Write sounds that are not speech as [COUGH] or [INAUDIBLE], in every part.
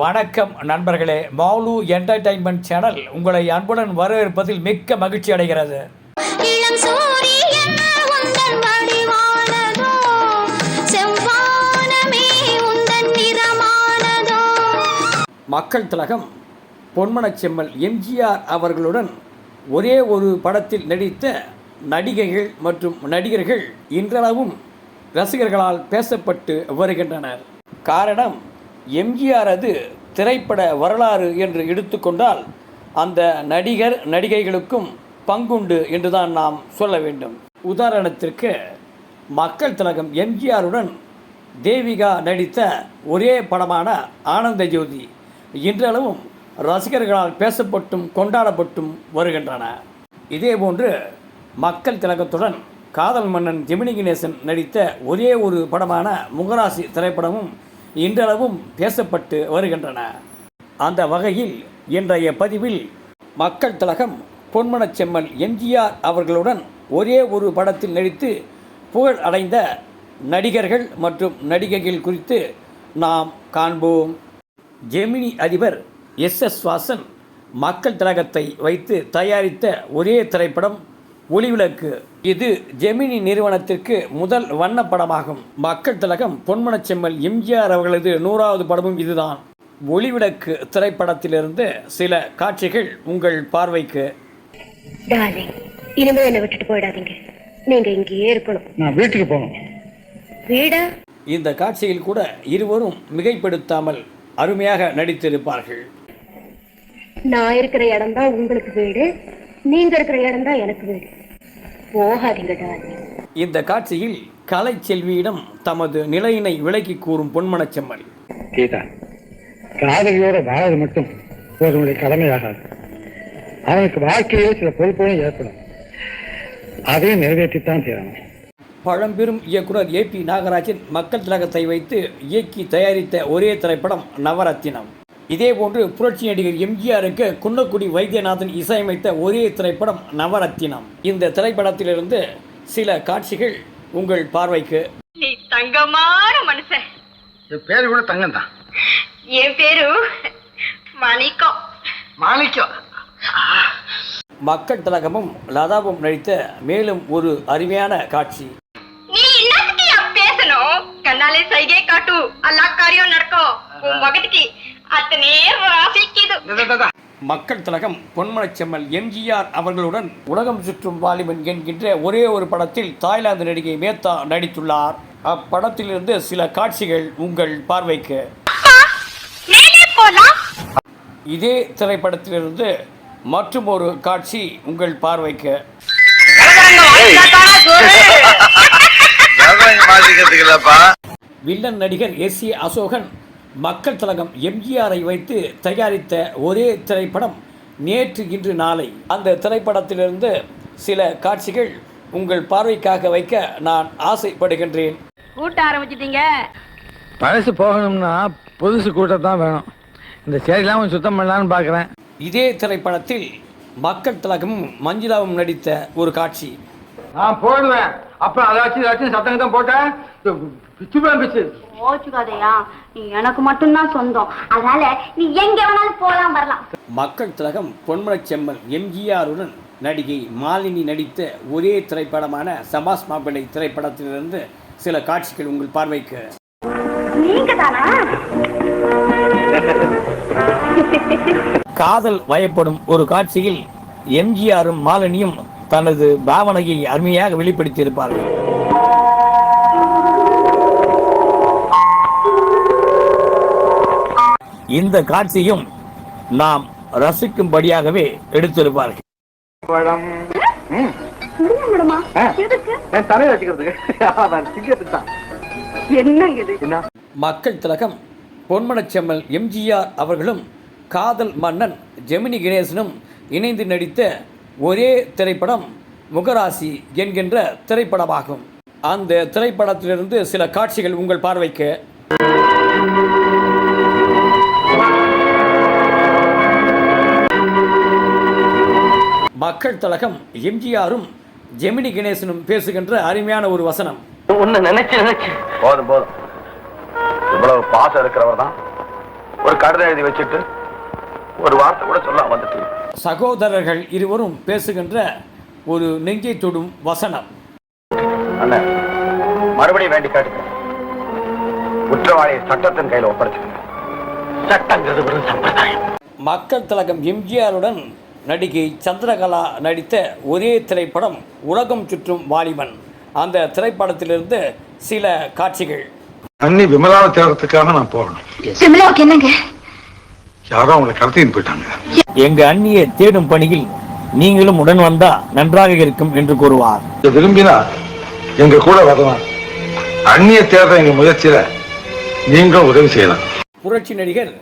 வணக்கம் நண்பர்களே. மௌலு entertainment channel உங்களை அன்புடன் வரவேற்பதில் மிக்க மகிழ்ச்சி அடைகிறது. மக்கள் திலகம் பொன்மனச் செம்மல் எம்ஜிஆர் அவர்களுடன் ஒரே ஒரு படத்தில் நடித்த நடிகைகள் மற்றும் நடிகர்கள் இன்றளவும் ரசிகர்களால் பேசப்பட்டு வருகின்றனர். காரணம் எம்ஜிஆரது திரைப்பட வரலாறு என்று எடுத்துக்கொண்டால் அந்த நடிகர் நடிகைகளுக்கும் பங்குண்டு என்றுதான் நாம் சொல்ல வேண்டும். உதாரணத்திற்கு மக்கள் திலகம் எம்ஜிஆருடன் தேவிகா நடித்த ஒரே படமான ஆனந்த ஜோதி இன்றளவும் ரசிகர்களால் பேசப்பட்டும் கொண்டாடப்பட்டும் வருகின்றன. இதேபோன்று மக்கள் திலகத்துடன் காதல் மன்னன் ஜெமினி கணேசன் நடித்த ஒரே ஒரு படமான முகராசி திரைப்படமும் இன்றளவும் பேசப்பட்டு வருகின்றன. அந்த வகையில் இன்றைய பதிவில் மக்கள் திலகம் பொன்மனச் செம்மல் எம்ஜிஆர் அவர்களுடன் ஒரே ஒரு படத்தில் நடித்து புகழ் அடைந்த நடிகர்கள் மற்றும் நடிகைகள் குறித்து நாம் காண்போம். ஜெமினி அதிபர் எஸ் எஸ் வாசன் மக்கள் திலகத்தை வைத்து தயாரித்த ஒரே திரைப்படம் ஒளிவிளக்கு இது ஜெமினி நிறுவனத்திற்கு முதல் வண்ணப்படமாகும் மக்கள் திலகம் பொன்மனச் செம்மல் எம்ஜிஆர் அவர்களது நூறாவது படமும் இதுதான். ஒளிவிளக்கு திரைப்படத்திலிருந்து சில காட்சிகள் உங்கள் பார்வைக்கு. டார்லிங் இனிமே என்னை விட்டுட்டு போயிடாதீங்க. நீங்க இங்கேயே இருக்கணும். நான் வீட்டுக்கு போகணும். வீடா? இந்த காட்சியில் கூட இருவரும் மிகைப்படுத்தாமல் அருமையாக நடித்திருப்பார்கள். நான் இருக்கிற இடம் தான் உங்களுக்கு வீடு. நீங்க இருக்கிற இடம் தான் எனக்கு வீடு. போகாதீங்க இந்த காட்சியில் கலைச்செல்வியிடம் தமது நிலையினை விளக்கி கூறும் பொன்மனச் செம்மல். கீதா காதலியோட வாழது மட்டும் ஒருவனுடைய கடமையாகாது. அவனுக்கு வாழ்க்கையே சில பொறுப்புகளும் ஏற்படும். அதையும் நிறைவேற்றித்தான் தீரணும். பழம்பெரும் இயக்குனர் ஏ பி நாகராஜன் மக்கள் திலகத்தை வைத்து இயக்கி தயாரித்த ஒரே திரைப்படம் நவரத்தினம். இதேபோன்று புரட்சி நடிகர் எம்ஜிஆருக்கு குன்னக்குடி வைத்தியநாதன் இசையமைத்த ஒரே திரைப்படம் நவரத்தினம். இந்த திரைப்படத்திலிருந்து சில காட்சிகள் உங்கள் பார்வைக்கு. நீ தங்கமான மனுஷன். என் பேரு கூட தங்கம் தான் என் பேரு மணிக்கம். மாணிக்கம். மக்கள் திலகமும் லதாவும் நடித்த மேலும் ஒரு அருமையான காட்சி. நீ என்னத்துக்கு பேசணும்? கண்ணாலே சைகை காட்டு. எல்லா காரியம் நடக்கும். உன் மகத்துக்கு மக்கள் திலகம் பொன்மனச் செம்மல் எம்ஜிஆர் அவர்களுடன் உலகம் சுற்றும் வாலிபன் என்கின்ற ஒரே ஒரு படத்தில் தாய்லாந்து நடிகை மேத்தா நடித்துள்ளார் அப்படத்திலிருந்து சில காட்சிகள் உங்கள் பார்வைக்கு இதே திரைப்படத்திலிருந்து மற்றும் ஒரு காட்சி உங்கள் பார்வைக்கு வில்லன் நடிகர் எஸ் ஏ அசோகன் மக்கள் திலகம் எம்ஜிஆரை வைத்து தயாரித்த ஒரே திரைப்படம் நேற்று இன்று நாளை. அந்த திரைப்படத்திலிருந்து சில காட்சிகள் உங்கள் பார்வைக்காக வைக்க நான் ஆசைப்படுகின்றேன். கூட்ட ஆரம்பிச்சிட்டீங்க. பழசு போகணும்னா புதுசு கூட்டத்தான் வேணும். இந்த சேரிலாம் கொஞ்சம் சுத்தம் பண்ணலான்னு பார்க்குறேன். இதே திரைப்படத்தில் மக்கள் திலகமும் மஞ்சுளாவும் நடித்த ஒரு காட்சி. நான் போடுவேன். அப்புறம் அதாச்சும் ஏதாச்சும் சத்தங்க தான் போட்டேன் பிச்சு பிச்சு ஓச்சுக்காதையா நீ எனக்கு மட்டும்தான் சொந்தம். அதனால நீ எங்க வேணாலும் போலாம் வரலாம். மக்கள் திலகம் பொன்மனச் செம்மல் எம்ஜிஆருடன் நடிகை மாலினி நடித்த ஒரே திரைப்படமான சபாஸ் மாப்பிள்ளை திரைப்படத்திலிருந்து சில காட்சிகள் உங்கள் பார்வைக்கு. நீங்க தானா காதல் வயப்படும் ஒரு காட்சியில் எம்ஜிஆரும் மாலினியும் தனது பாவனையை அருமையாக வெளிப்படுத்தியிருப்பார்கள். இந்த காட்சியும் நாம் ரசிக்கும்படியாகவே எடுத்திருப்பார்கள். [LAUGHS] என்ன? மக்கள் திலகம் பொன்மனச் செம்மல் எம்ஜிஆர் அவர்களும் காதல் மன்னன் ஜெமினி கணேசனும் இணைந்து நடித்த ஒரே திரைப்படம் முகராசி என்கின்ற திரைப்படமாகும். அந்த திரைப்படத்திலிருந்து சில காட்சிகள் உங்கள் பார்வைக்கு. மக்கள் திலகம் எம்ஜிஆரும் ஜெமினி கணேசனும் பேசுகின்ற அருமையான ஒரு வசனம். உன்னை நினைச்சு நினைச்சு. போதும் போதும். இவ்வளவு பாசம் இருக்கிறவர் தான். ஒரு கடிதம் எழுதி வச்சுட்டு ஒரு வார்த்தை கூட சொல்ல வந்துட்டு சகோதரர்கள் இருவரும் பேசுகின்ற ஒரு நெஞ்சை தொடும் வசனம். அண்ணன் மறுபடியும் வேண்டி கேட்டுக்கிறேன். குற்றவாளியை சட்டத்தின் கையில் ஒப்படைச்சிருங்க சட்டங்கிறது வெறும் சம்பிரதாயம். மக்கள் திலகம் எம்ஜிஆருடன் நடிகை சந்திரகலா நடித்த ஒரே திரைப்படம் உலகம் சுற்றும் வாலிபன். அந்த திரைப்படத்திலிருந்து சில காட்சிகள். அண்ணி விமலாவை தேடுறதுக்காக நான் போகணும் விமலாவுக்கு என்னங்க? யாரோ அவங்களை கடத்தின்னு போயிட்டாங்க. எங்க அண்ணியை தேடும் பணியில் நீங்களும் உடன் வந்தா நன்றாக இருக்கும் என்று கூறுவார். விரும்பினா எங்க கூட வரலாம். அண்ணியை தேடுற எங்க முயற்சியில நீங்களும் உதவி செய்யலாம். புரட்சி நடிகர்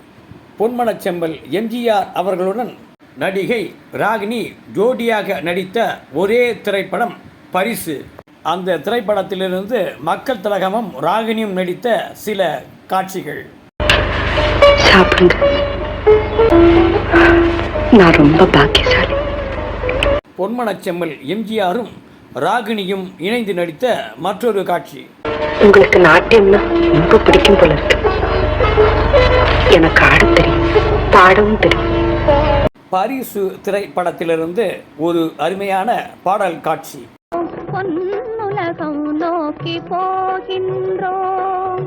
பொன்மனச் செம்பல் எம்ஜிஆர் அவர்களுடன் நடிகை ராகினி ஜோடியாக நடித்த ஒரே திரைப்படம் பரிசு. அந்த திரைப்படத்திலிருந்து மக்கள் திலகமும் ராகினியும் நடித்த சில காட்சிகள். நான் ரொம்ப பாக்கியசாலி. பொன்மனச் செம்மல் எம்ஜிஆரும் ராகினியும் இணைந்து நடித்த மற்றொரு காட்சி. உங்களுக்கு நாட்டியம்னா ரொம்ப பிடிக்கும் போல இருக்கு. எனக்கு ஆடத் தெரியும் பாடவும் தெரியும். பரிசு திரைப்படத்திலிருந்து ஒரு அருமையான பாடல் காட்சி. நோக்கி போகின்றோம்.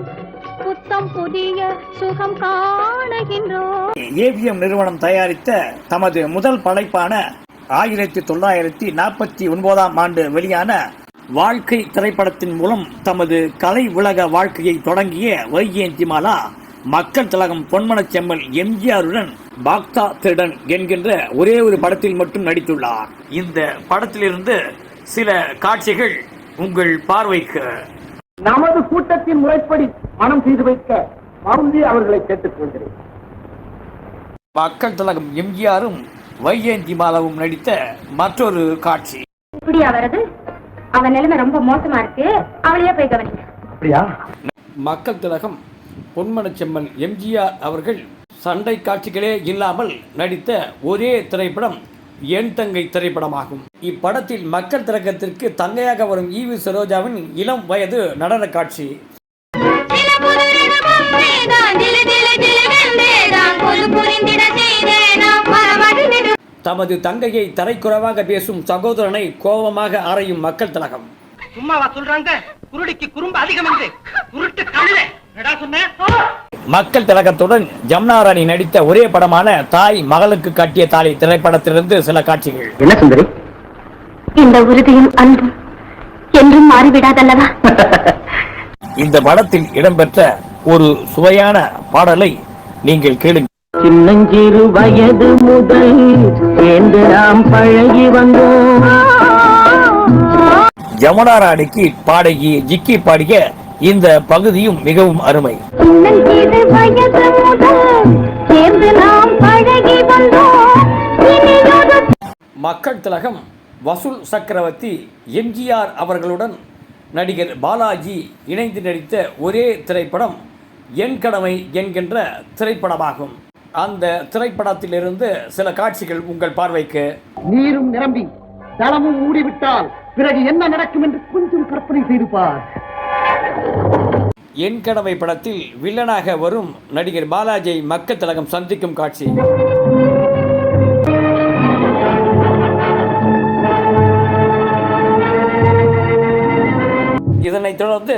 புத்தம் புதிய சுகம் காணுகின்றோம். ஏவிஎம் நிறுவனம் தயாரித்த தமது முதல் படைப்பான ஆயிரத்தி தொள்ளாயிரத்தி நாற்பத்தி ஒன்பதாம் ஆண்டு வெளியான வாழ்க்கை திரைப்படத்தின் மூலம் தமது கலை உலக வாழ்க்கையை தொடங்கிய வைஜெயந்திமாலா மக்கள் திலகம் பொன்மனச் செம்மல் எம்ஜிஆருடன் பாக்தா திருடன் என்கின்ற ஒரே ஒரு படத்தில் மட்டும் நடித்துள்ளார். இந்த படத்திலிருந்து சில காட்சிகள் உங்கள் பார்வைக்கு. நமது கூட்டத்தின் முறைப்படி மனம் செய்து வைக்க மருந்தி அவர்களை கேட்டுக்கொள்கிறேன். மக்கள் திலகம் எம்ஜிஆரும் வைஜெயந்தி மாலாவும் நடித்த மற்றொரு காட்சி. இப்படியா வருது அவன் நிலைமை ரொம்ப மோசமா இருக்கு. அவளையே போய் கவனிங்க. அப்படியா? மக்கள் திலகம் பொன்மனச் செம்மல் எம்ஜிஆர் அவர்கள் சண்டை காட்சிகளே இல்லாமல் நடித்த ஒரே திரைப்படம் என் தங்கை திரைப்படமாகும். இப்படத்தில் மக்கள் திறக்கத்திற்கு தங்கையாக வரும் ஈவி சரோஜாவின் இளம் வயது நடன காட்சி. தமது தங்கையை தரைக்குறைவாக பேசும் சகோதரனை கோபமாக அறையும் மக்கள் திலகம். சும்மாவா சொல்றாங்க? குருடிக்கு குறும்பு அதிகம் என்று. குருட்டு கழுதை. மக்கள் திலகத்துடன் ஜமுனா ராணி நடித்த ஒரே படமான தாய் மகளுக்கு கட்டிய தாலி திரைப்படத்திலிருந்து சில காட்சிகள். என்ன சுந்தரி? இந்த உறுதியும் அன்பும் என்றும் மாறிவிடாதல்லவா? [LAUGHS] இந்த படத்தில் இடம்பெற்ற ஒரு சுவையான பாடலை நீங்கள் கேளுங்கள் சின்னஞ்சிறு வயது முதல் சேர்ந்து நாம் பழகி வந்தோம். ஜமுனா ராணிக்கு பாடகி ஜிக்கி பாடிய இந்த பகுதியும் மிகவும் அருமை. மக்கள் திலகம் வசூல் சக்கரவர்த்தி எம்ஜிஆர் அவர்களுடன் நடிகர் பாலாஜி இணைந்து நடித்த ஒரே திரைப்படம் என் கடமை என்கின்ற திரைப்படமாகும். அந்த திரைப்படத்திலிருந்து சில காட்சிகள் உங்கள் பார்வைக்கு. நீரும் நிரம்பி தளமும் மூடிவிட்டால் பிறகு என்ன நடக்கும் என்று கொஞ்சம் கற்பனை செய்து பார். என் கடமை படத்தில் வில்லனாக வரும் நடிகர் பாலாஜியை மக்கள் தலகம் சந்திக்கும் காட்சி. இதனைத் தொடர்ந்து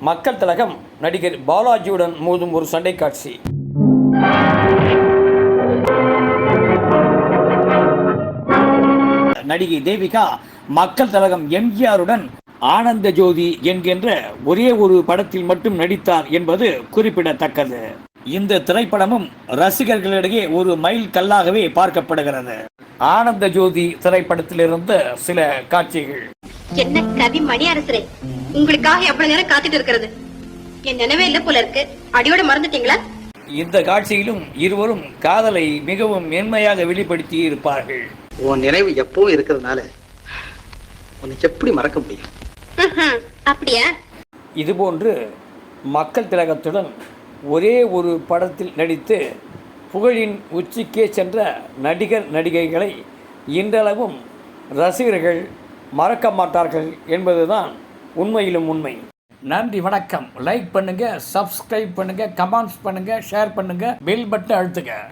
மக்கள் தலகம் நடிகர் பாலாஜியுடன் மோதும் ஒரு சண்டை காட்சி. நடிகை தேவிகா மக்கள் தலகம் எம்ஜிஆருடன் ஆனந்த ஜோதி என்கின்ற ஒரே ஒரு படத்தில் மட்டும் நடித்தார் என்பது குறிப்பிடத்தக்கது. இந்த திரைப்படமும் ரசிகர்களிடையே ஒரு மைல் கல்லாகவே பார்க்கப்படுகிறது. ஆனந்த ஜோதி திரைப்படத்திலிருந்து சில காட்சிகள். என்ன கவி மணி அரசரே உங்களுக்காக எவ்வளவு நேரம் காத்துட்டு இருக்கிறது? என் நினைவே இல்ல போல இருக்கு. அடியோட மறந்துட்டீங்களா? இந்த காட்சியிலும் இருவரும் காதலை மிகவும் மென்மையாக வெளிப்படுத்தி இருப்பார்கள் உன் நினைவு எப்பவும் இருக்கிறதுனால உன்னை எப்படி மறக்க முடியும். அப்படியா? இதுபோன்று மக்கள் திலகத்துடன் ஒரே ஒரு படத்தில் நடித்து புகழின் உச்சிக்கே சென்ற நடிகர் நடிகைகளை இன்றளவும் ரசிகர்கள் மறக்க மாட்டார்கள் என்பதுதான் உண்மையிலும் உண்மை. நன்றி வணக்கம். லைக் பண்ணுங்க சப்ஸ்கிரைப் பண்ணுங்க கமெண்ட்ஸ் பண்ணுங்க ஷேர் பண்ணுங்க பெல் பட்டன் அழுத்துங்க.